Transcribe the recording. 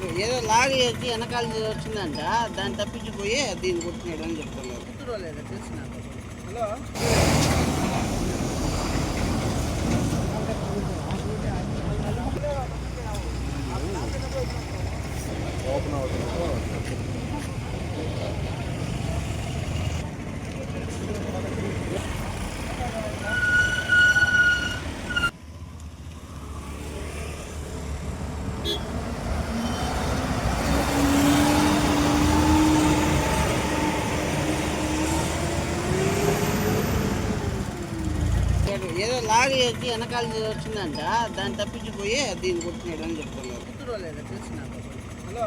లాగేసి వెనకాల వచ్చిందంట దాన్ని తప్పించిపోయి దీన్ని కొట్టినాడు అని చెప్తున్నారు. కుట్టుకోలేదు తెలుసు నాకు హలో? ఏదో లాగేసి వెనకాల వచ్చిందంట దాన్ని తప్పించిపోయి దీన్ని కొట్టినాడు అని చెప్తున్నారు. కుట్టుకోలేదు తెలుసు hello?